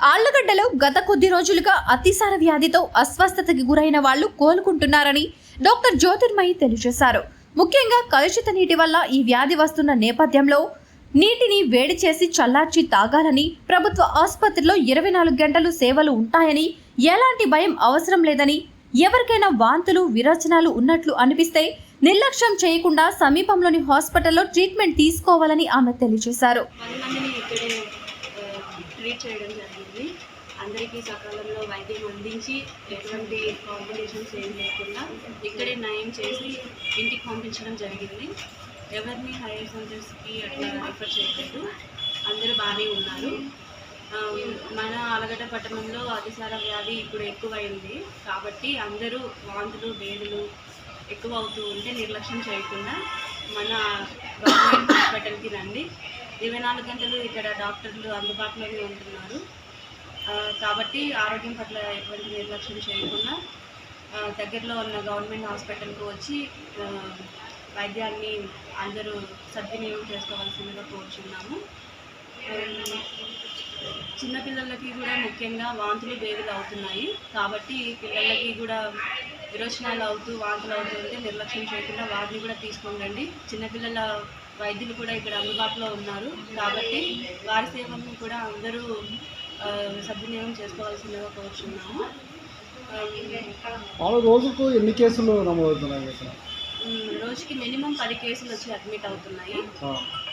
ఆళ్ళగడ్డలో గత కొద్ది రోజులుగా అతిసార వ్యాధితో అస్వస్థతకి గురైన వాళ్ళు కోలుకుంటున్నారని డాక్టర్ జ్యోతిర్మయి తెలియజేశారు. ముఖ్యంగా కలుషిత నీటి వల్ల ఈ వ్యాధి వస్తున్న నేపథ్యంలో నీటిని వేడి చేసి చల్లార్చి తాగాలని ప్రభుత్వ ఆసుపత్రిలో ఇరవై నాలుగు గంటలు సేవలు ఉంటాయని ఎలాంటి భయం అవసరం లేదని ఎవరికైనా వాంతులు విరచనాలు ఉన్నట్లు అనిపిస్తే నిర్లక్ష్యం చేయకుండా సమీపంలోని హాస్పిటల్లో ట్రీట్మెంట్ తీసుకోవాలని ఆమె తెలియజేశారు పది మందిని ఇక్కడే ఆ, ట్రీట్ చేయడం జరిగింది. అందరికీ సకాలంలో వైద్యం అందించి ఎటువంటి కాంబినేషన్స్ ఏం లేకుండా ఇక్కడే నయం చేసి ఇంటికి పంపించడం జరిగింది. ఎవరిని హైయర్ సెంటర్స్కి అట్లా రిఫర్ చేయలేదు. అందరూ బాగానే ఉన్నారు. మన ఆలగడ్డ పట్టణంలో అతిసార వ్యాధి ఇప్పుడు ఎక్కువైంది. కాబట్టి అందరూ వాంతులు బేదులు ఎక్కువ అవుతూ ఉంటే నిర్లక్ష్యం చేయకుండా మన గవర్నమెంట్ హాస్పిటల్కి రండి. ఇరవై నాలుగు గంటలు ఇక్కడ డాక్టర్లు అందుబాటులోనే ఉంటున్నారు. కాబట్టి ఆరోగ్యం పట్ల ఎటువంటి నిర్లక్ష్యం చేయకుండా దగ్గరలో ఉన్న గవర్నమెంట్ హాస్పిటల్కి వచ్చి వైద్యాన్ని అందరూ సద్వినియోగం చేసుకోవాల్సిందిగా కోరుచున్నాము. చిన్నపిల్లలకి కూడా ముఖ్యంగా వాంతులు బేగులు అవుతున్నాయి. కాబట్టి పిల్లలకి కూడా విరోచనాలు అవుతూ వాంతులు అవుతూ ఉంటే నిర్లక్ష్యం చేయకుండా వారిని కూడా తీసుకొని రండి చిన్నపిల్లల వైద్యులు కూడా ఇక్కడ అందుబాటులో ఉన్నారు. కాబట్టి వారి సేవలను కూడా అందరూ సద్వినియోగం చేసుకోవాల్సిందిగా కోరుచున్నాము. రోజుకు ఎన్ని కేసులు నమోదవుతున్నాయి రోజుకి మినిమం పది కేసులు వచ్చి అడ్మిట్ అవుతున్నాయి.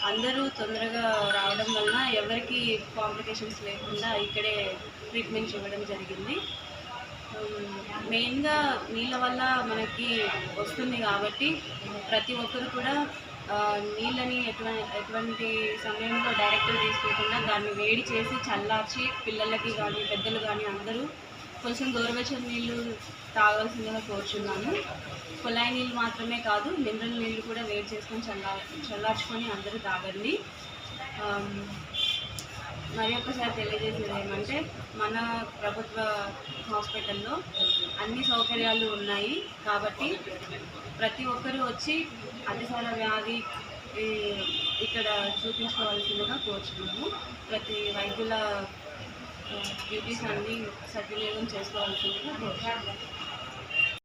అందరూ తొందరగా రావడం వలన ఎవరికి కాంప్లికేషన్స్ లేకుండా ఇక్కడే ట్రీట్మెంట్ ఇవ్వడం జరిగింది. మెయిన్గా నీళ్ళ వల్ల మనకి వస్తుంది కాబట్టి ప్రతి ఒక్కరు కూడా నీళ్ళని ఎటువంటి ఎటువంటి సమయంలో డైరెక్ట్గా తీసుకోకుండా దాన్ని వేడి చేసి చల్లార్చి పిల్లలకి కానీ పెద్దలు కానీ అందరూ కొంచెం గోరువెచ్చని నీళ్ళు తాగాల్సిందిగా కోరుచున్నాను. కుళాయి నీళ్ళు మాత్రమే కాదు మినరల్ నీళ్ళు కూడా వేడి చేసుకొని చల్లా చల్లార్చుకొని అందరూ తాగండి. మరి ఒకసారి తెలియజేసేది ఏమంటే మన ప్రభుత్వ హాస్పిటల్లో అన్ని సౌకర్యాలు ఉన్నాయి కాబట్టి ప్రతి ఒక్కరూ వచ్చి అతిసార వ్యాధి ఇక్కడ చూపించుకోవాల్సిందిగా కోరుచున్నాము. ప్రతి వైద్యుల డ్యూటీస్ అన్నీ సద్వినియోగం చేసుకోవాల్సిందిగా కోరుచున్నాము.